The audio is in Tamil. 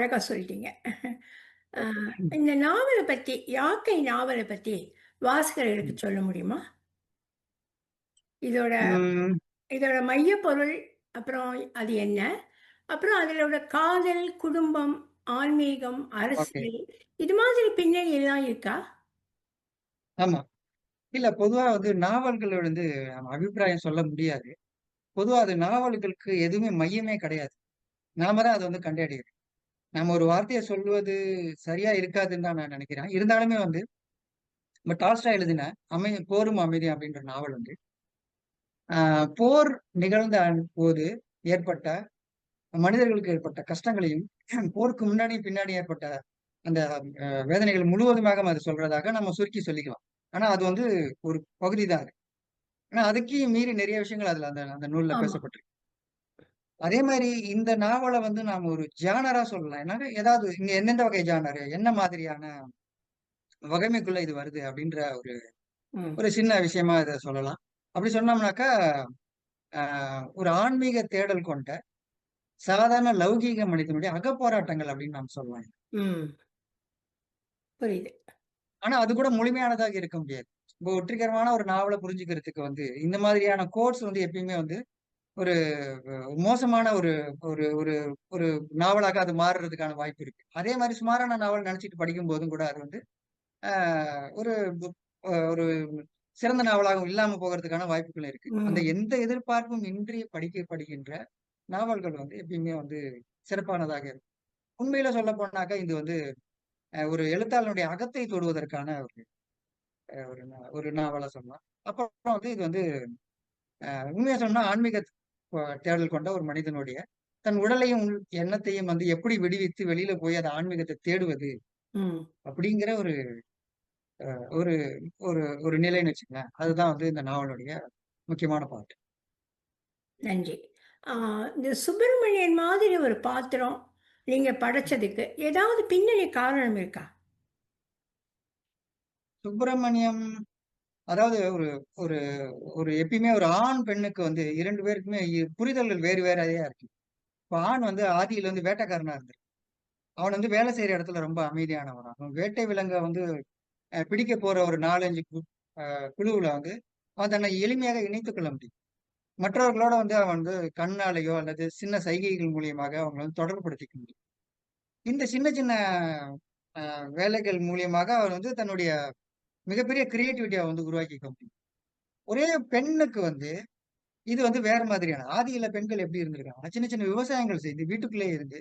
அழகா சொல்லிட்டீங்க. அ ம். இந்த நாவல பத்தி, யாக்கை நாவல பத்தி வாசகர்களுக்கு. சொல்ல முடியுமா? இதோட. இதோட மையப்பொருள், அப்புறம் அது என்ன? அப்புறம் அதில உள்ள காதல், குடும்பம், ஆன்மீகம், ஓகே. அரசியல் இது மாதிரி பின்னணி எல்லாம் இருக்கா? ஆமா. இல்ல பொதுவா வந்து நாவல்கள் வந்து நம்ம அபிப்பிராயம் சொல்ல முடியாது. பொதுவா அது நாவல்களுக்கு எதுவுமே மையமே கிடையாது. நாம தான் அத வந்து கண்டறியணும். நம்ம ஒரு வார்த்தைய சொல்வது சரியா இருக்காதுன்னு தான் நான் நினைக்கிறேன். இருந்தாலுமே வந்து நம்ம டால்ஸ்டாய் எழுதின அமை "போரும் அமைதியும்" அப்படின்ற நாவல் வந்து போர் நிகழ்ந்த போது ஏற்பட்ட மனிதர்களுக்கு ஏற்பட்ட கஷ்டங்களையும், போருக்கு முன்னாடி, பின்னாடி ஏற்பட்ட அந்த வேதனைகள் முழுவதுமாக அத சொல்றதாக நம்ம சுருக்கி சொல்லிக்கலாம். ஆனா அது வந்து ஒரு பகுதி தான் அது. ஆனா அதுக்கும் மீறி நிறைய விஷயங்கள் அதுல அந்த அந்த நூல்ல. பேசப்பட்டிருக்கு. அதே மாரி இந்த நாவல வந்து நாம ஒரு ஜானரா சொல்லலாம். என்னன்னா, ஏதாவது இங்க எந்தெந்த வகை ஜானர், என்ன மாதிரியான வகைமைக்குள்ள இது வருது அப்படின்ற ஒரு. ஒரு சின்ன விஷயமா இத சொல்லலாம். அப்படி சொன்னோம்னாக்கா, ஒரு ஆன்மீக தேடல் கொண்ட சாதாரண லௌகீக மனிதனுடைய அகப்போராட்டங்கள் அப்படின்னு நாம் சொல்லலாம். புரியுது. ஆனா அது கூட முழுமையானதாக இருக்க முடியாது. இப்போ வெற்றிகரமான ஒரு நாவல புரிஞ்சுக்கிறதுக்கு வந்து, இந்த மாதிரியான கோட்ஸ் வந்து எப்பயுமே வந்து ஒரு மோசமான ஒரு ஒரு ஒரு ஒரு நாவலாக அது மாறுறதுக்கான வாய்ப்பு இருக்கு. அதே மாரி சுமாரான நாவல் நெனச்சுட்டு படிக்கும்போதும் கூட அது வந்து, ஒரு ஒரு சிறந்த நாவலாகவும் இல்லாம போகறதுக்கான வாய்ப்புகள் இருக்கு. அந்த. எந்த எதிர்பார்ப்பும் இன்றி படிக்கப்படுகின்ற நாவல்கள் வந்து எப்பயுமே வந்து சிறப்பானதாக இருக்கும். உண்மையில சொல்லப்போனாக்கா இது வந்து ஒரு எழுத்தாளனுடைய அகத்தை தொடுவதற்கான ஒரு ஒரு ஒரு நாவலா சொல்லலாம். அப்புறம் வந்து இது வந்து உண்மைய சொன்னா ஆன்மீக தேடல் கொண்ட ஒரு மனிதனுடைய தன் உடலையும், எண்ணத்தையும் வந்து எப்படி விடுவித்து வெளியில போய் அந்த ஆன்மீகத்த தேடுவது. அப்படிங்கிற ஒரு ஒரு ஒரு ஒரு நிலைன்னு வச்சுக்கங்களேன். அதுதான் வந்து இந்த நாவலுடைய முக்கியமான பார்ட். நன்றி. இந்த சுப்பிரமணியன் மாதிரி ஒரு பாத்திரம் நீங்க படைச்சதுக்கு ஏதாவது பின்னணி காரணம் இருக்கா? சுப்பிரமணியம் அதாவது ஒரு ஒரு ஒரு எப்பயுமே ஒரு ஆண், பெண்ணுக்கு வந்து இரண்டு பேருக்குமே புரிதல்கள் வேறு வேறையா இருக்கு. இப்ப ஆண் வந்து ஆதியில வந்து வேட்டைக்காரனா இருந்திருக்கு அவன் வந்து வேலை செய்யற இடத்துல ரொம்ப அமைதியானவனாகவும், வேட்டை விலங்க வந்து பிடிக்க போற ஒரு நாலஞ்சு குழுவுல வந்து அவன் தன்னை எளிமையாக இணைத்துக் கொள்ள முடியும். மற்றவர்களோட வந்து அவன் வந்து கண்ணாலேயோ அல்லது சின்ன சைகைகள் மூலியமாக அவங்கள வந்து தொடர்புபடுத்திக்க முடியும். இந்த சின்ன சின்ன வேலைகள் மூலியமாக அவர் வந்து தன்னுடைய மிகப்பெரிய கிரியேட்டிவிட்டியா வந்து உருவாக்கிக்க முடியும். ஒரே பெண்ணுக்கு வந்து இது வந்து வேற மாதிரியான ஆதியில பெண்கள் எப்படி இருந்திருக்காங்க சின்ன சின்ன விவசாயங்கள் செய்து வீட்டுக்குள்ளேயே இருந்து,